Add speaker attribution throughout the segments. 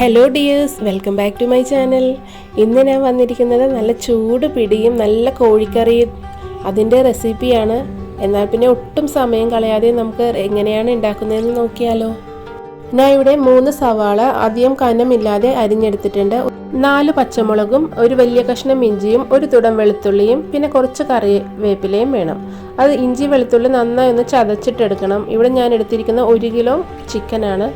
Speaker 1: Hello dears welcome back to my channel ഇന്ന് ഞാൻ വന്നിരിക്കുന്നത് നല്ല ചൂട് പിടിയും നല്ല കോഴിക്കറിയും. അതിന്റെ റെസിപ്പിയാണ് എന്നാൽ പിന്നെ ഒട്ടും സമയം കളയാതെ നമുക്ക് എങ്ങനെയാണ് ഉണ്ടാക്കുന്നതെന്ന് നോക്കിയാലോ. ഞാൻ ഇവിടെ മൂന്ന് സവാള അധികം കനമില്ലാതെ അരിഞ്ഞെടുത്തിട്ടുണ്ട്. നാല് പച്ചമുളകും ഒരു വലിയ കഷ്ണം ഇഞ്ചിയും ഒരു തുടം വെളുത്തുള്ളിയും പിന്നെ കുറച്ച് കറിവേപ്പിലയും വേണം. അത് ഇഞ്ചി വെളുത്തുള്ളി നന്നായി ഒന്ന് ചതച്ചിട്ടെടുക്കണം. ഇവിടെ ഞാൻ എടുത്തിരിക്കുന്ന ഒരു കിലോ ചിക്കനാണ്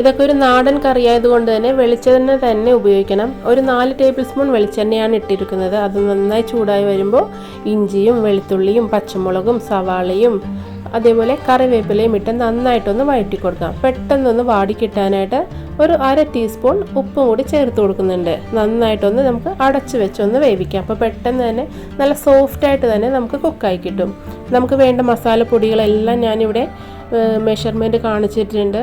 Speaker 1: ഇതൊക്കെ ഒരു നാടൻ കറി ആയതുകൊണ്ട് തന്നെ വെളിച്ചെണ്ണ തന്നെ ഉപയോഗിക്കണം. ഒരു നാല് ടേബിൾ സ്പൂൺ വെളിച്ചെണ്ണയാണ് ഇട്ടിരിക്കുന്നത്. അത് നന്നായി ചൂടായി വരുമ്പോൾ ഇഞ്ചിയും വെളുത്തുള്ളിയും പച്ചമുളകും സവാളയും അതേപോലെ കറിവേപ്പിലയും ഇട്ട് നന്നായിട്ടൊന്ന് വഴറ്റി കൊടുക്കാം പെട്ടെന്നൊന്ന് വാടി കിട്ടാനായിട്ട് ഒരു അര ടീസ്പൂൺ ഉപ്പും കൂടി ചേർത്ത് കൊടുക്കുന്നുണ്ട്. നന്നായിട്ടൊന്ന് നമുക്ക് അടച്ചു വെച്ചൊന്ന് വേവിക്കാം. അപ്പോൾ പെട്ടെന്ന് തന്നെ നല്ല സോഫ്റ്റായിട്ട് തന്നെ നമുക്ക് കുക്കായി കിട്ടും. നമുക്ക് വേണ്ട മസാലപ്പൊടികളെല്ലാം ഞാനിവിടെ മെഷർമെന്റ് കാണിച്ചിട്ടുണ്ട്.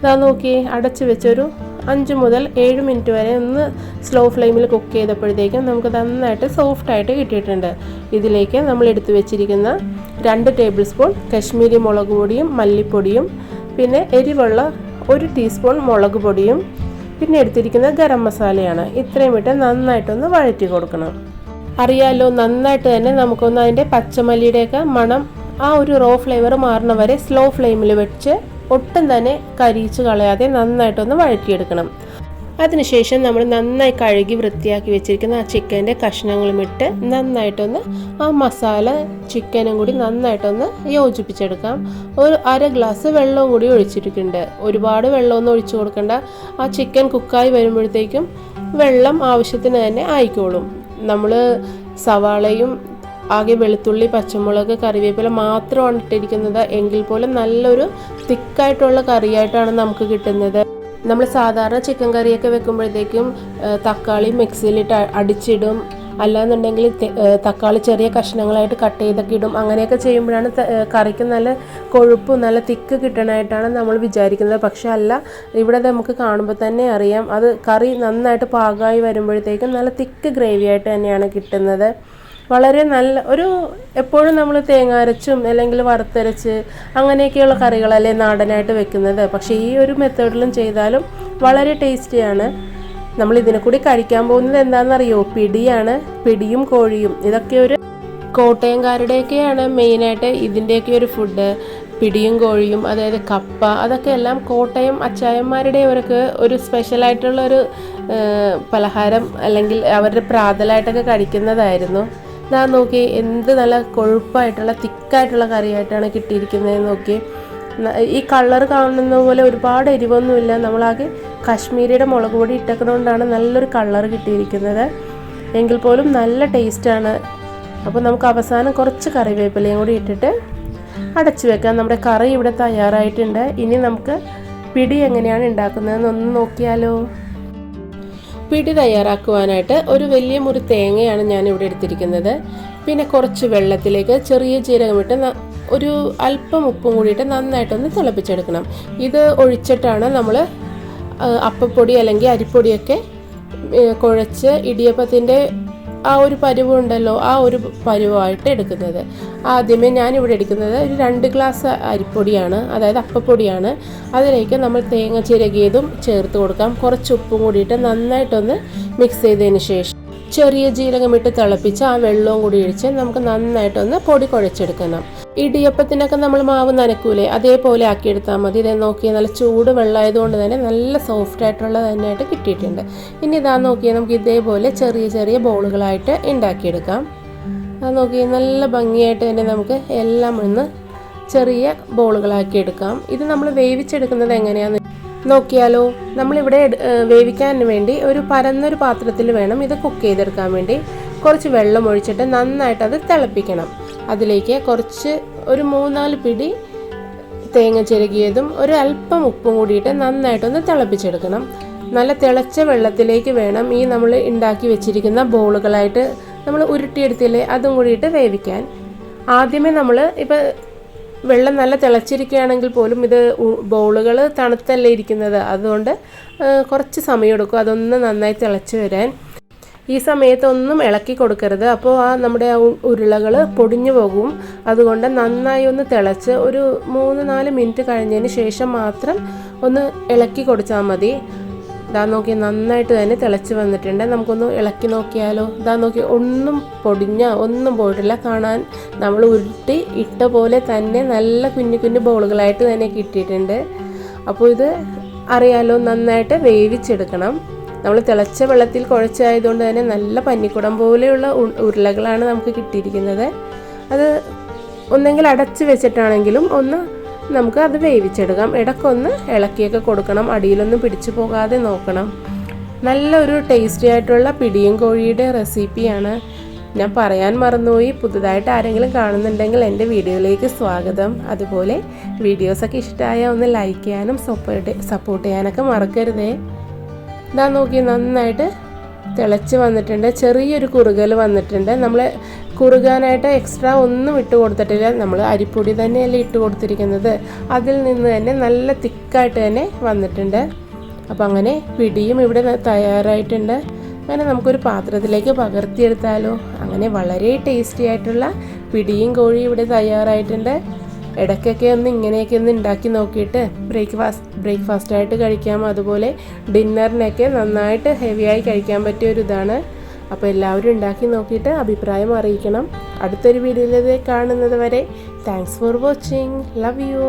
Speaker 1: ഇതാ നോക്കി അടച്ച് വെച്ചൊരു അഞ്ച് മുതൽ ഏഴ് മിനിറ്റ് വരെ ഒന്ന് സ്ലോ ഫ്ലെയിമിൽ കുക്ക് ചെയ്തപ്പോഴത്തേക്കും നമുക്ക് നന്നായിട്ട് സോഫ്റ്റ് ആയിട്ട് കിട്ടിയിട്ടുണ്ട്. ഇതിലേക്ക് നമ്മൾ എടുത്തു വെച്ചിരിക്കുന്ന രണ്ട് ടേബിൾ സ്പൂൺ കശ്മീരി മുളക് പൊടിയും മല്ലിപ്പൊടിയും പിന്നെ എരിവുള്ള ഒരു ടീസ്പൂൺ മുളക് പൊടിയും പിന്നെ എടുത്തിരിക്കുന്ന ഗരം മസാലയാണ്. ഇത്രയും ഇട്ട് നന്നായിട്ടൊന്ന് വഴറ്റി കൊടുക്കണം. അറിയാലോ നന്നായിട്ട് തന്നെ നമുക്കൊന്ന് അതിന്റെ പച്ചമല്ലിയുടെയൊക്കെ മണം ആ ഒരു റോ ഫ്ലേവർ മാറുന്ന വരെ സ്ലോ ഫ്ലെയിമിൽ വെച്ച് ഒട്ടും തന്നെ കരിയിച്ച് കളയാതെ നന്നായിട്ടൊന്ന് വഴറ്റിയെടുക്കണം. അതിനുശേഷം നമ്മൾ നന്നായി കഴുകി വൃത്തിയാക്കി വെച്ചിരിക്കുന്ന ആ ചിക്കന്റെ കഷ്ണങ്ങളും ഇട്ട് നന്നായിട്ടൊന്ന് ആ മസാല ചിക്കനും കൂടി നന്നായിട്ടൊന്ന് യോജിപ്പിച്ചെടുക്കാം. ഒരു അര ഗ്ലാസ് വെള്ളവും കൂടി ഒഴിച്ചിട്ടുണ്ട് ഒരുപാട് വെള്ളമൊന്നും ഒഴിച്ചു കൊടുക്കേണ്ട. ആ ചിക്കൻ കുക്കായി വരുമ്പോഴത്തേക്കും വെള്ളം ആവശ്യത്തിന് തന്നെ ആയിക്കോളും. നമ്മൾ സവാളയും ആകെ വെളുത്തുള്ളി പച്ചമുളക് കറിവേപ്പില മാത്രമാണ് ഇട്ടിരിക്കുന്നത്. എങ്കിൽ പോലും നല്ലൊരു തിക്കായിട്ടുള്ള കറിയായിട്ടാണ് നമുക്ക് കിട്ടുന്നത്. നമ്മൾ സാധാരണ ചിക്കൻ കറിയൊക്കെ വെക്കുമ്പോഴത്തേക്കും തക്കാളി മിക്സിയിലിട്ട് അടിച്ചിടും. അല്ലാന്നുണ്ടെങ്കിൽ തക്കാളി ചെറിയ കഷ്ണങ്ങളായിട്ട് കട്ട് ചെയ്തൊക്കെ ഇടും. അങ്ങനെയൊക്കെ ചെയ്യുമ്പോഴാണ് കറിക്ക് നല്ല കൊഴുപ്പ് നല്ല തിക്ക് കിട്ടണമായിട്ടാണ് നമ്മൾ വിചാരിക്കുന്നത്. പക്ഷേ അല്ല ഇവിടെ നമുക്ക് കാണുമ്പോൾ തന്നെ അറിയാം. അത് കറി നന്നായിട്ട് പാകമായി വരുമ്പോഴത്തേക്കും നല്ല തിക്ക് ഗ്രേവി ആയിട്ട് തന്നെയാണ് കിട്ടുന്നത്. വളരെ നല്ല ഒരു എപ്പോഴും നമ്മൾ തേങ്ങ അരച്ചും അല്ലെങ്കിൽ വറുത്തരച്ച് അങ്ങനെയൊക്കെയുള്ള കറികളല്ലേ നാടനായിട്ട് വെക്കുന്നത്. പക്ഷേ ഈ ഒരു മെത്തേഡിലും ചെയ്താലും വളരെ ടേസ്റ്റിയാണ്. നമ്മൾ ഇതിനെ കൂടി കഴിക്കാൻ പോകുന്നത് എന്താണെന്നറിയോ? പിടിയാണ് പിടിയും കോഴിയും. ഇതൊക്കെ ഒരു കോട്ടയംകാരുടെയൊക്കെയാണ് മെയിനായിട്ട് ഇതിന്റെയൊക്കെ ഒരു ഫുഡ്. പിടിയും കോഴിയും അതായത് കപ്പ അതൊക്കെ എല്ലാം കോട്ടയം അച്ചായന്മാരുടെ അവർക്ക് ഒരു സ്പെഷ്യലായിട്ടുള്ള ഒരു പലഹാരം അല്ലെങ്കിൽ അവരുടെ പ്രാതലായിട്ടൊക്കെ കഴിക്കുന്നതായിരുന്നു. ഇതാ നോക്കി എന്ത് നല്ല കൊഴുപ്പായിട്ടുള്ള തിക്കായിട്ടുള്ള കറിയായിട്ടാണ് കിട്ടിയിരിക്കുന്നത് നോക്കി. ഈ കളർ കാണുന്ന പോലെ ഒരുപാട് എരിവൊന്നുമില്ല. നമ്മളാകെ കാശ്മീരിയുടെ മുളക് പൊടി ഇട്ടക്കുന്നതുകൊണ്ടാണ് നല്ലൊരു കളർ കിട്ടിയിരിക്കുന്നത്. എങ്കിൽ പോലും നല്ല ടേസ്റ്റാണ്. അപ്പോൾ നമുക്ക് അവസാനം കുറച്ച് കറിവേപ്പിലയും കൂടി ഇട്ടിട്ട് അടച്ചു വെക്കാം. നമ്മുടെ കറി ഇവിടെ തയ്യാറായിട്ടുണ്ട്. ഇനി നമുക്ക് പിടി എങ്ങനെയാണ് ഉണ്ടാക്കുന്നതെന്ന് ഒന്ന് നോക്കിയാലോ. പിടി തയ്യാറാക്കുവാനായിട്ട് ഒരു വലിയ മുറി തേങ്ങയാണ് ഞാൻ ഇവിടെ എടുത്തിരിക്കുന്നത്. പിന്നെ കുറച്ച് വെള്ളത്തിലേക്ക് ചെറിയ ജീരകമിട്ട് ഒരു അല്പം ഉപ്പും കൂടിയിട്ട് നന്നായിട്ടൊന്ന് തിളപ്പിച്ചെടുക്കണം. ഇത് ഒഴിച്ചിട്ടാണ് നമ്മൾ അപ്പപ്പൊടി അല്ലെങ്കിൽ അരിപ്പൊടിയൊക്കെ കുഴച്ച് ഇടിയപ്പത്തിന്റെ ആ ഒരു പരുവുണ്ടല്ലോ ആ ഒരു പരുവായിട്ട് എടുക്കുന്നത്. ആദ്യമേ ഞാനിവിടെ എടുക്കുന്നത് ഒരു രണ്ട് ഗ്ലാസ് അരിപ്പൊടിയാണ് അതായത് അപ്പപ്പൊടിയാണ്. അതിലേക്ക് നമ്മൾ തേങ്ങ ചിരകിയതും ചേർത്ത് കൊടുക്കാം. കുറച്ച് ഉപ്പും കൂടിയിട്ട് നന്നായിട്ടൊന്ന് മിക്സ് ചെയ്തതിന് ശേഷം ചെറിയ ജീരകമിട്ട് തിളപ്പിച്ച് ആ വെള്ളവും കൂടി ഒഴിച്ച് നമുക്ക് നന്നായിട്ടൊന്ന് പൊടി കുഴച്ചെടുക്കണം. ഇടിയപ്പത്തിനൊക്കെ നമ്മൾ മാവ് നനക്കൂലേ? അതേപോലെ ആക്കി എടുത്താൽ മതി. ഇതേ നോക്കിയാൽ നല്ല ചൂട് വെള്ളമായതുകൊണ്ട് തന്നെ നല്ല സോഫ്റ്റ് ആയിട്ടുള്ള തന്നെയായിട്ട് കിട്ടിയിട്ടുണ്ട്. ഇനി ഇതാ നോക്കിയാൽ നമുക്ക് ഇതേപോലെ ചെറിയ ചെറിയ ബോളുകളായിട്ട് ഉണ്ടാക്കിയെടുക്കാം. അത് നോക്കി നല്ല ഭംഗിയായിട്ട് തന്നെ നമുക്ക് എല്ലാം ഒന്ന് ചെറിയ ബോളുകളാക്കി എടുക്കാം ഇത് നമ്മൾ വേവിച്ചെടുക്കുന്നത് എങ്ങനെയാണെന്ന് നോക്കിയാലോ നമ്മളിവിടെ വേവിക്കാൻ വേണ്ടി ഒരു പരന്നൊരു പാത്രത്തിൽ വേണം ഇത് കുക്ക് ചെയ്തെടുക്കാൻ വേണ്ടി. കുറച്ച് വെള്ളം ഒഴിച്ചിട്ട് നന്നായിട്ട് അത് തിളപ്പിക്കണം. അതിലേക്ക് കുറച്ച് ഒരു മൂന്നാൽ പിടി തേങ്ങ ചിരകിയതും ഒരു അല്പം ഉപ്പും കൂടിയിട്ട് നന്നായിട്ടൊന്ന് തിളപ്പിച്ചെടുക്കണം. നല്ല തിളച്ച വെള്ളത്തിലേക്ക് വേണം ഈ നമ്മൾ ഉണ്ടാക്കി വെച്ചിരിക്കുന്ന ബോളുകളായിട്ട് നമ്മൾ ഉരുട്ടിയെടുത്തില്ലേ അതും കൂടിയിട്ട് വേവിക്കാൻ. ആദ്യമേ നമ്മൾ ഇപ്പം വെള്ളം നല്ല തിളച്ചിരിക്കുകയാണെങ്കിൽ പോലും ഇത് ബൗളുകൾ തണുത്തല്ലേ ഇരിക്കുന്നത്. അതുകൊണ്ട് കുറച്ച് സമയമെടുക്കും അതൊന്ന് നന്നായി തിളച്ച് വരാൻ. ഈ സമയത്തൊന്നും ഇളക്കി കൊടുക്കരുത്. അപ്പോൾ ആ നമ്മുടെ ആ ഉരുളകൾ പൊടിഞ്ഞു പോകും. അതുകൊണ്ട് നന്നായി ഒന്ന് തിളച്ച് ഒരു മൂന്ന് നാല് മിനിറ്റ് കഴിഞ്ഞതിന് ശേഷം മാത്രം ഒന്ന് ഇളക്കി കൊടുത്താൽ മതി. ഇതാ നോക്കി നന്നായിട്ട് തന്നെ തിളച്ച് വന്നിട്ടുണ്ട്. നമുക്കൊന്ന് ഇളക്കി നോക്കിയാലോ? ഇതാ നോക്കി ഒന്നും പൊടിഞ്ഞ ഒന്നും പോയിട്ടില്ല. കാണാൻ നമ്മൾ ഉരുട്ടി ഇട്ട പോലെ തന്നെ നല്ല കുഞ്ഞു കുഞ്ഞു ബോളുകളായിട്ട് തന്നെ കിട്ടിയിട്ടുണ്ട്. അപ്പോൾ ഇത് അറിയാലോ നന്നായിട്ട് വേവിച്ചെടുക്കണം. നമ്മൾ തിളച്ച വെള്ളത്തിൽ കുഴച്ചായതുകൊണ്ട് തന്നെ നല്ല പന്നിക്കുടം പോലെയുള്ള ഉരുളകളാണ് നമുക്ക് കിട്ടിയിരിക്കുന്നത്. അത് ഒന്നെങ്കിൽ അടച്ച് വെച്ചിട്ടാണെങ്കിലും ഒന്ന് നമുക്ക് അത് വേവിച്ചെടുക്കാം. ഇടയ്ക്കൊന്ന് ഇളക്കിയൊക്കെ കൊടുക്കണം. അടിയിലൊന്നും പിടിച്ചു പോകാതെ നോക്കണം. നല്ലൊരു ടേസ്റ്റി ആയിട്ടുള്ള പിടിയും കോഴിയുടെ റെസിപ്പിയാണ് ഞാൻ പറയാൻ മറന്നുപോയി. പുതുതായിട്ട് ആരെങ്കിലും കാണുന്നുണ്ടെങ്കിൽ എന്റെ വീഡിയോയിലേക്ക് സ്വാഗതം. അതുപോലെ വീഡിയോസൊക്കെ ഇഷ്ടമായ ഒന്ന് ലൈക്ക് ചെയ്യാനും സപ്പോർട്ട് സപ്പോർട്ട് ചെയ്യാനൊക്കെ മറക്കരുതേ. ഇതാ നോക്കി നന്നായിട്ട് തിളച്ച് വന്നിട്ടുണ്ട്. ചെറിയൊരു കുറുകൽ വന്നിട്ടുണ്ട്. നമ്മൾ കുറുകാനായിട്ട് എക്സ്ട്രാ ഒന്നും ഇട്ട് കൊടുത്തിട്ടില്ല. നമ്മൾ അരിപ്പൊടി തന്നെയല്ലേ ഇട്ട് കൊടുത്തിരിക്കുന്നത്. അതിൽ നിന്ന് തന്നെ നല്ല തിക്കായിട്ട് തന്നെ വന്നിട്ടുണ്ട്. അപ്പോൾ അങ്ങനെ പിടിയും ഇവിടെ തയ്യാറായിട്ടുണ്ട്. അങ്ങനെ നമുക്കൊരു പാത്രത്തിലേക്ക് പകർത്തിയെടുത്താലോ. അങ്ങനെ വളരെ ടേസ്റ്റി ആയിട്ടുള്ള പിടിയും കോഴിയും ഇവിടെ തയ്യാറായിട്ടുണ്ട്. ഇടയ്ക്കൊക്കെ ഒന്ന് ഇങ്ങനെയൊക്കെ ഒന്ന് ഉണ്ടാക്കി നോക്കിയിട്ട് ബ്രേക്ക്ഫാസ്റ്റ് ബ്രേക്ക്ഫാസ്റ്റ് ആയിട്ട് കഴിക്കാം. അതുപോലെ ഡിന്നറിനൊക്കെ നന്നായിട്ട് ഹെവിയായി കഴിക്കാൻ പറ്റിയ ഒരു ഇതാണ്. അപ്പോൾ എല്ലാവരും ഉണ്ടാക്കി നോക്കിയിട്ട് അഭിപ്രായം അറിയിക്കണം. അടുത്തൊരു വീഡിയോയിലേക്ക് കാണുന്നത് വരെ thanks for watching love you